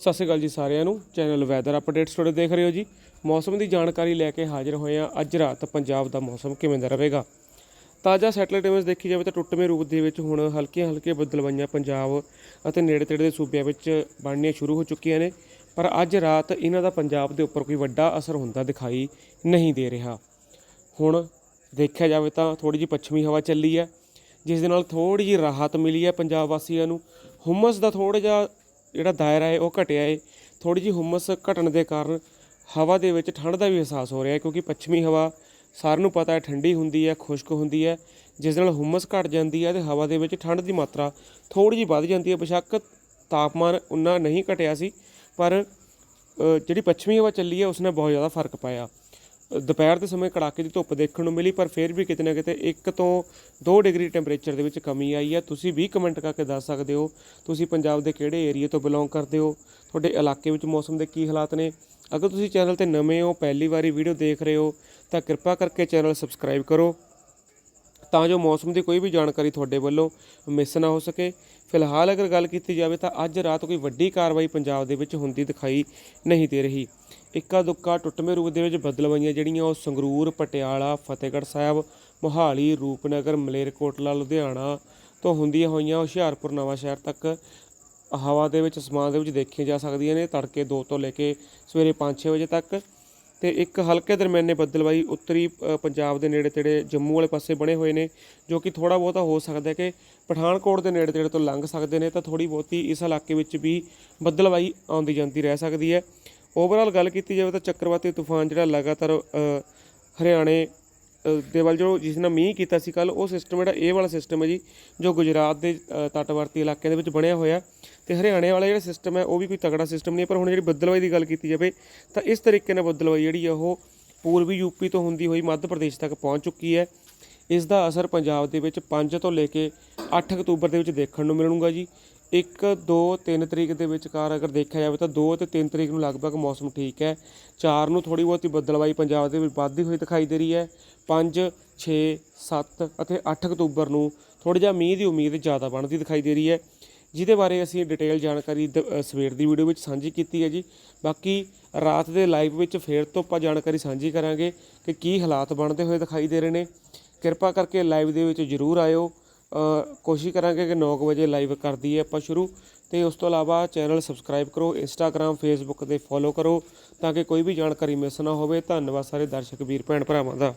ਸਤਿ ਸ਼੍ਰੀ ਅਕਾਲ ਜੀ ਸਾਰਿਆਂ ਨੂੰ। ਚੈਨਲ ਵੈਦਰ ਅਪਡੇਟਸ ਤੁਹਾਡੇ ਦੇਖ ਰਹੇ ਹੋ ਜੀ। ਮੌਸਮ ਦੀ ਜਾਣਕਾਰੀ ਲੈ ਕੇ ਹਾਜ਼ਰ ਹੋਏ ਹਾਂ। ਅੱਜ ਰਾਤ ਪੰਜਾਬ ਦਾ ਮੌਸਮ ਕਿਵੇਂ ਦਾ ਰਹੇਗਾ? ਤਾਜ਼ਾ ਸੈਟਲਾਈਟ ਇਮੇਜ ਦੇਖੀ ਜਾਵੇ ਤਾਂ ਟੁੱਟਵੇਂ ਰੂਪ ਦੇ ਵਿੱਚ ਹੁਣ ਹਲਕੀਆਂ ਹਲਕੀਆਂ ਬੱਦਲਵਾਈਆਂ ਪੰਜਾਬ ਅਤੇ ਨੇੜੇ ਤੇੜੇ ਦੇ ਸੂਬਿਆਂ ਵਿੱਚ ਬਣਨੀਆਂ ਸ਼ੁਰੂ ਹੋ ਚੁੱਕੀਆਂ ਨੇ। ਪਰ ਅੱਜ ਰਾਤ ਇਹਨਾਂ ਦਾ ਪੰਜਾਬ ਦੇ ਉੱਪਰ ਕੋਈ ਵੱਡਾ ਅਸਰ ਹੁੰਦਾ ਦਿਖਾਈ ਨਹੀਂ ਦੇ ਰਿਹਾ। ਹੁਣ ਦੇਖਿਆ ਜਾਵੇ ਤਾਂ ਥੋੜੀ ਜਿਹੀ ਪੱਛਮੀ ਹਵਾ ਚੱਲੀ ਹੈ, ਜਿਸ ਦੇ ਨਾਲ ਥੋੜੀ ਜਿਹੀ ਰਾਹਤ ਮਿਲੀ ਹੈ ਪੰਜਾਬ ਵਾਸੀਆਂ ਨੂੰ। ਹੁਮਸ ਦਾ ਥੋੜਾ ਜਿਹਾ ਜਿਹੜਾ ਦਾਇਰਾ ਹੈ, ਉਹ ਘਟਿਆ ਹੈ। ਥੋੜੀ ਜਿਹੀ ਹੁਮਸ ਘਟਣ ਦੇ ਕਾਰਨ ਹਵਾ ਦੇ ਵਿੱਚ ਠੰਡ ਦਾ ਵੀ ਅਹਿਸਾਸ ਹੋ ਰਿਹਾ ਹੈ, ਕਿਉਂਕਿ ਪੱਛਮੀ ਹਵਾ ਸਾਰਿਆਂ ਨੂੰ ਪਤਾ ਹੈ, ਠੰਡੀ ਹੁੰਦੀ ਹੈ, ਖੁਸ਼ਕ ਹੁੰਦੀ ਹੈ। ਜਿਸ ਨਾਲ ਹੁਮਸ ਘਟ ਜਾਂਦੀ ਹੈ ਤੇ ਹਵਾ ਦੇ ਵਿੱਚ ਠੰਡ ਦੀ ਮਾਤਰਾ ਥੋੜੀ ਜਿਹੀ ਵੱਧ ਜਾਂਦੀ ਹੈ। ਬੇਸ਼ੱਕ ਤਾਪਮਾਨ ਉਨਾ ਨਹੀਂ ਘਟਿਆ ਸੀ, ਪਰ ਜਿਹੜੀ ਪੱਛਮੀ ਹਵਾ ਚੱਲੀ ਹੈ ਉਸ ਉਸਨੇ ਬਹੁਤ ਜ਼ਿਆਦਾ ਫ਼ਰਕ ਪਾਇਆ। ਦੁਪਹਿਰ ਦੇ ਸਮੇਂ ਕੜਾਕੇ ਦੀ ਧੁੱਪ ਦੇਖਣ ਨੂੰ ਮਿਲੀ, ਪਰ ਫਿਰ ਵੀ ਕਿਤੇ ਨਾ ਕਿਤੇ 1 ਤੋਂ 2 ਡਿਗਰੀ ਟੈਂਪਰੇਚਰ ਦੇ ਵਿੱਚ ਕਮੀ ਆਈ ਹੈ। ਤੁਸੀਂ ਵੀ ਕਮੈਂਟ ਕਰਕੇ ਦੱਸ ਸਕਦੇ ਹੋ, ਤੁਸੀਂ ਪੰਜਾਬ ਦੇ ਕਿਹੜੇ ਏਰੀਆ ਤੋਂ ਬਿਲੋਂਗ ਕਰਦੇ ਹੋ? ਤੁਹਾਡੇ ਇਲਾਕੇ ਵਿੱਚ ਮੌਸਮ ਦੇ ਕੀ ਹਾਲਾਤ ਨੇ? ਅਗਰ ਤੁਸੀਂ ਚੈਨਲ ਤੇ ਨਵੇਂ ਹੋ, ਪਹਿਲੀ ਵਾਰੀ ਵੀਡੀਓ ਦੇਖ ਰਹੇ ਹੋ, ਤਾਂ ਕਿਰਪਾ ਕਰਕੇ ਚੈਨਲ ਸਬਸਕ੍ਰਾਈਬ ਕਰੋ। ਤਾਂ ਜੋ ਮੌਸਮ ਦੀ ਕੋਈ ਵੀ ਜਾਣਕਾਰੀ ਤੁਹਾਡੇ ਵੱਲੋਂ ਮਿਸ ਨਾ ਹੋ ਸਕੇ। ਫਿਲਹਾਲ ਅਗਰ ਗੱਲ ਕੀਤੀ ਜਾਵੇ ਤਾਂ ਅੱਜ ਰਾਤ ਕੋਈ ਵੱਡੀ ਕਾਰਵਾਈ ਪੰਜਾਬ ਦੇ ਵਿੱਚ ਹੁੰਦੀ ਦਿਖਾਈ ਨਹੀਂ ਦੇ ਰਹੀ। ਇੱਕਾ ਦੁੱਕਾ ਟੁੱਟਵੇਂ ਰੂਪ ਦੇ ਵਿੱਚ ਬਦਲਵਾਈਆਂ ਜਿਹੜੀਆਂ ਉਹ ਸੰਗਰੂਰ, ਪਟਿਆਲਾ, ਫਤਿਹਗੜ੍ਹ ਸਾਹਿਬ, ਮੋਹਾਲੀ, ਰੂਪਨਗਰ, ਮਲੇਰਕੋਟਲਾ, ਲੁਧਿਆਣਾ ਤੋਂ ਹੁੰਦੀਆਂ ਹੋਈਆਂ ਹੁਸ਼ਿਆਰਪੁਰ ਨਵਾਂ ਸ਼ਹਿਰ ਤੱਕ ਹਵਾ ਦੇ ਵਿੱਚ ਅਸਮਾਨ ਦੇ ਵਿੱਚ ਦੇਖੀਆਂ ਜਾ ਸਕਦੀਆਂ ਨੇ। ਤੜਕੇ 2 ਤੋਂ ਲੈ ਕੇ ਸਵੇਰੇ 5-6 ਵਜੇ ਤੱਕ ਤੇ ਇੱਕ ਹਲਕੇ ਦਰਮਿਆਨੇ ਬੱਦਲਵਾਈ ਉੱਤਰੀ ਪੰਜਾਬ ਦੇ ਨੇੜੇ ਤੇੜੇ ਜੰਮੂ ਵਾਲੇ ਪਾਸੇ ਬਣੇ ਹੋਏ ਨੇ, ਜੋ ਕਿ ਥੋੜਾ ਬਹੁਤਾ ਹੋ ਸਕਦਾ ਹੈ ਕਿ ਪਠਾਨਕੋਟ ਦੇ ਨੇੜੇ ਤੇੜੇ ਤੋਂ ਲੰਘ ਸਕਦੇ ਨੇ, ਤਾਂ ਥੋੜੀ ਬਹੁਤੀ ਇਸ ਇਲਾਕੇ ਵਿੱਚ ਵੀ ਬੱਦਲਵਾਈ ਆਉਂਦੀ ਜਾਂਦੀ ਰਹਿ ਸਕਦੀ ਹੈ। ਓਵਰਆਲ ਗੱਲ ਕੀਤੀ ਜਾਵੇ ਤਾਂ ਚੱਕਰਵਾਤੀ ਤੂਫਾਨ ਜਿਹੜਾ ਲਗਾਤਾਰ ਹਰਿਆਣੇ ਦੇ ਵੱਲ ਜੋ ਜਿਸ ਨਾਲ ਮੀਂਹ ਕੀਤਾ ਸੀ ਕੱਲ ਉਹ ਸਿਸਟਮ ਜਿਹੜਾ ਇਹ ਵਾਲਾ ਸਿਸਟਮ ਹੈ ਜੀ ਜੋ ਗੁਜਰਾਤ ਦੇ ਅ, ਤੱਟਵਰਤੀ ਇਲਾਕਿਆਂ ਦੇ ਵਿੱਚ ਬਣਿਆ ਹੋਇਆ ਤੇ ਹਰਿਆਣੇ ਵਾਲਾ ਜਿਹੜਾ ਸਿਸਟਮ ਹੈ ਉਹ ਵੀ ਕੋਈ ਤਕੜਾ ਸਿਸਟਮ ਨਹੀਂ ਹੈ, ਪਰ ਹੁਣ ਜਿਹੜੀ ਬੱਦਲਵਾਈ ਦੀ ਗੱਲ ਕੀਤੀ ਜਾਵੇ ਤਾਂ ਇਸ ਤਰੀਕੇ ਨਾਲ ਬੱਦਲਵਾਈ ਜਿਹੜੀ ਆ ਉਹ ਪੂਰਬੀ ਯੂਪੀ ਤੋਂ ਹੁੰਦੀ ਹੋਈ ਮੱਧ ਪ੍ਰਦੇਸ਼ ਤੱਕ ਪਹੁੰਚ ਚੁੱਕੀ ਹੈ। ਇਸ ਦਾ ਅਸਰ ਪੰਜਾਬ ਦੇ ਵਿੱਚ 5 ਤੋਂ ਲੈ ਕੇ 8 ਅਕਤੂਬਰ ਦੇ ਵਿੱਚ ਦੇਖਣ ਨੂੰ ਮਿਲੂਗਾ ਜੀ। 1 2 3 ਤਰੀਕ ਦੇ ਵਿਚਕਾਰ ਅਗਰ ਦੇਖਿਆ ਜਾਵੇ ਤਾਂ 2 ਤੇ 3 ਤਰੀਕ ਨੂੰ ਲਗਭਗ ਮੌਸਮ ਠੀਕ ਹੈ। 4 ਨੂੰ ਥੋੜੀ ਬਹੁਤੀ ਬੱਦਲਵਾਈ ਪੰਜਾਬ ਦੇ ਵਿੱਚ ਵੱਧਦੀ ਹੋਈ ਦਿਖਾਈ ਦੇ ਰਹੀ ਹੈ। 5 6 7 ਅਤੇ 8 ਅਕਤੂਬਰ ਨੂੰ ਥੋੜਾ ਜਿਹਾ ਮੀਂਹ ਦੀ ਉਮੀਦ ਜ਼ਿਆਦਾ ਬਣਦੀ ਦਿਖਾਈ ਦੇ ਰਹੀ ਹੈ। ਜਿਹਦੇ ਬਾਰੇ ਅਸੀਂ ਡਿਟੇਲ ਜਾਣਕਾਰੀ ਦ- ਸਵੇਰ ਦੀ ਵੀਡੀਓ ਵਿੱਚ ਸਾਂਝੀ ਕੀਤੀ ਹੈ ਜੀ। ਬਾਕੀ ਰਾਤ ਦੇ ਲਾਈਵ ਵਿੱਚ ਫੇਰ ਤੋਂ ਆਪਾਂ ਜਾਣਕਾਰੀ ਸਾਂਝੀ ਕਰਾਂਗੇ ਕਿ ਕੀ ਹਾਲਾਤ ਬਣਦੇ ਹੋਏ ਦਿਖਾਈ ਦੇ ਰਹੇ ਨੇ। ਕਿਰਪਾ ਕਰਕੇ ਲਾਈਵ ਦੇ ਵਿੱਚ ਜਰੂਰ ਆਇਓ। ਕੋਸ਼ਿਸ਼ ਕਰਾਂਗੇ ਕਿ 9 ਵਜੇ ਲਾਈਵ ਕਰ ਦਈਏ ਆਪਾਂ ਸ਼ੁਰੂ। ਤੇ ਉਸ ਤੋਂ ਇਲਾਵਾ ਚੈਨਲ ਸਬਸਕ੍ਰਾਈਬ ਕਰੋ ਇੰਸਟਾਗ੍ਰam ਫੇਸਬੁੱਕ ਤੇ ਫੋਲੋ ਕਰੋ ਤਾਂ ਕਿ ਕੋਈ ਵੀ ਜਾਣਕਾਰੀ ਮਿਸ ਨਾ ਹੋਵੇ। ਧੰਨਵਾਦ ਸਾਰੇ ਦਰਸ਼ਕ, ਵੀਰ ਭੈਣ ਭਰਾਵਾਂ ਦਾ।